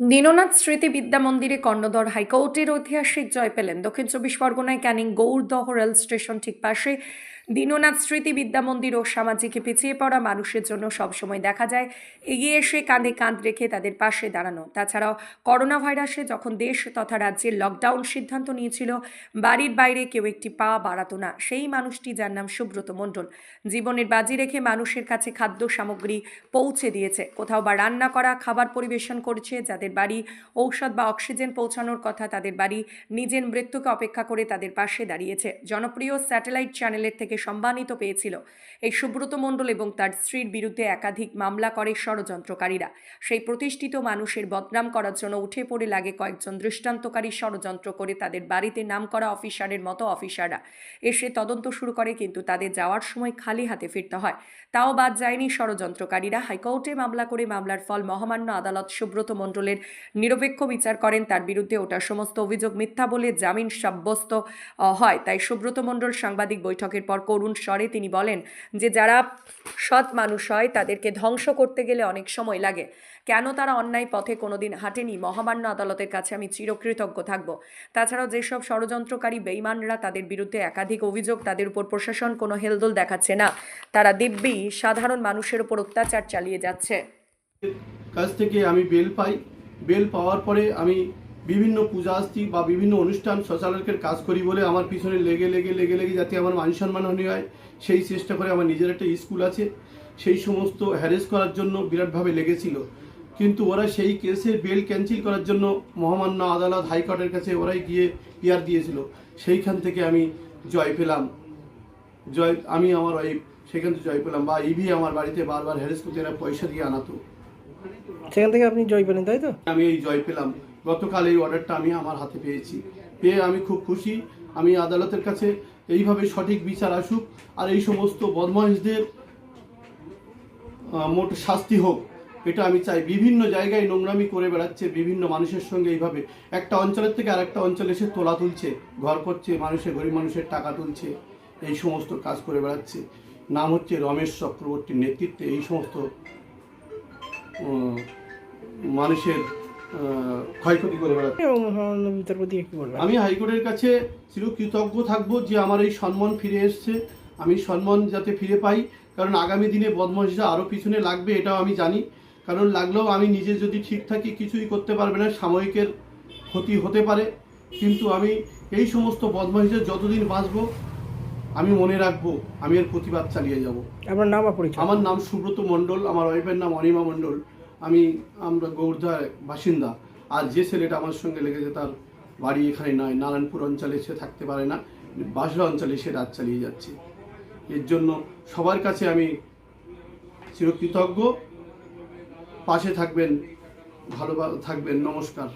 দীননাথ স্মৃতি বিদ্যা মন্দিরে কর্ণধর হাইকোর্টের ঐতিহাসিক জয় পেলেন। দক্ষিণ চব্বিশ পরগনায় ক্যানিং গৌরদহ রেল স্টেশন ঠিক পাশে দীননাথ স্মৃতি বিদ্যা মন্দির ও সামাজিক পিছিয়ে পড়া মানুষের জন্য সবসময় দেখা যায়। এগিয়ে এসে কাঁধে কাঁধ রেখে তাদের পাশে দাঁড়ানো। তাছাড়াও করোনা ভাইরাসে যখন দেশ তথা রাজ্যের লকডাউন সিদ্ধান্ত নিয়েছিল, বাড়ির বাইরে কেউ একটি পা বাড়াতো না। সেই মানুষটি যার নাম সুব্রত মণ্ডল। জীবনের বাজি রেখে মানুষের কাছে খাদ্য সামগ্রী পৌঁছে দিয়েছে। কোথাও বা রান্না করা, খাবার পরিবেশন করছে, যাদের বাড়ি ঔষধ বা অক্সিজেন পৌঁছানোর কথা তাদের বাড়ি নিজের মৃত্যুকে অপেক্ষা করে তাদের পাশে দাঁড়িয়েছে। জনপ্রিয় স্যাটেলাইট চ্যানেলের থেকে সম্মানিত পেয়েছিল। এই সুব্রত মণ্ডল এবং তার স্ত্রীর বিরুদ্ধে একাধিক মামলা করে ষড়যন্ত্রকারীরা। সেই প্রতিষ্ঠিত মানুষের বদনাম করার জন্য উঠে পড়ে লাগে কয়েকজন দৃষ্টান্তকারী ষড়যন্ত্র করে তাদের বাড়িতে নাম করা অফিসারের মতো অফিসাররা। এসে তদন্ত শুরু করে কিন্তু তাদের যাওয়ার সময় খালি হাতে ফিরতে হয়। তাও বাদ যায়নি ষড়যন্ত্রকারীরা। হাইকোর্টে মামলা করে মামলার ফল মহামান্য আদালত সুব্রত মণ্ডলের নিরপেক্ষ বিচার করেন। তার বিরুদ্ধে ওটা সমস্ত অভিযোগ মিথ্যা বলে জামিন সাব্যস্ত হয়। তাই সুব্রত মণ্ডল সাংবাদিক বৈঠকের পর করুণ স্বরে তিনি বলেন যে যারা সৎ মানুষ হয়, তাদেরকে ধ্বংস করতে গেলে অনেক সময় লাগে। কেন তারা অন্যায় পথে কোনোদিন হাঁটেনি? মহামান্য আদালতের কাছে আমি চিরকৃতজ্ঞ থাকব। তাছাড়াও যেসব ষড়যন্ত্রকারী বেইমানরা তাদের বিরুদ্ধে একাধিক অভিযোগ তাদের উপর প্রশাসন কোনো হেলদোল দেখাচ্ছে না। তারা দিব্যি সাধারণ মানুষের উপর অত্যাচার চালিয়ে যাচ্ছে। কাছ থেকে আমি বেল পাই। বেল পাওয়ার পরে আমি বিভিন্ন পূজা পূজাস্তি বা বিভিন্ন অনুষ্ঠান শৌচালয়ের কাজ করি বলে আমার পিছনে লেগে লেগে লেগে লেগে যাতে আমার মান সম্মানহানি হয় সেই চেষ্টা করে আমার নিজের একটা স্কুল আছে। সেই সমস্ত হ্যারেস করার জন্য বিরাটভাবে লেগেছিল। কিন্তু ওরা সেই কেসের বেল ক্যান্সেল করার জন্য মহামান্য আদালত হাইকোর্টের কাছে ওরাই গিয়ে পিয়ার দিয়েছিল। সেইখান থেকে আমি জয় পেলাম। জয় আমি আমার ওয়াইফ সেখান থেকে জয় পেলাম। বা ইভি আমার বাড়িতে বারবার হ্যারেস করতে এরা পয়সা দিয়ে আনাতো। সেখান থেকে আপনি জয় পেলেন তাই তো? আমি এই জয় পেলাম। গতকাল এই অর্ডারটা আমি আমার হাতে পেয়েছি। পেয়ে আমি খুব খুশি। আমি আদালতের কাছে এইভাবে সঠিক বিচার আসুক আর এই সমস্ত বদমাইশদের মোট শাস্তি হোক, এটা আমি চাই। বিভিন্ন জায়গায় নোংরামি করে বেড়াচ্ছে বিভিন্ন মানুষের সঙ্গে এইভাবে। একটা অঞ্চলের থেকে আরেকটা অঞ্চলে এসে তোলা তুলছে, ঘর করছে মানুষের গরিব মানুষের টাকা তুলছে, এই সমস্ত কাজ করে বেড়াচ্ছে। নাম হচ্ছে রমেশ চক্রবর্তীর নেতৃত্বে এই সমস্ত মানুষের ক্ষয়ক্ষতি করে বেড়াচ্ছে। কি বলবেন? আমি হাইকোর্টের কাছে চিরকৃতজ্ঞ থাকব যে আমার এই সম্মান ফিরে এসছে। আমি সম্মান যাতে ফিরে পাই কারণ আগামী দিনে বদমাশরা আরও পিছনে লাগবে এটাও আমি জানি। কারণ লাগলেও আমি নিজে যদি ঠিক থাকি কিছুই করতে পারবে না সাময়িকের ক্ষতি হতে পারে। কিন্তু আমি এই সমস্ত বদমাশদের যতদিন বাঁচবো আমি মনে রাখব আমি এর প্রতিবাদ চালিয়ে যাব। আপনার নাম আমার নাম সুব্রত মণ্ডল আমার ওয়াইফের নাম অনিমা মণ্ডল। আমি, আমরা গৌরদার বাসিন্দা। আর যে ছেলেটা আমার সঙ্গে লেগেছে তার বাড়ি এখানে নয়, নারায়ণপুর অঞ্চলে সে থাকতে পারে না বাসরা অঞ্চলে সে রাত চালিয়ে যাচ্ছে। এর জন্য সবার কাছে আমি চিরকৃতজ্ঞ। পাশে থাকবেন, ভালো থাকবেন, নমস্কার।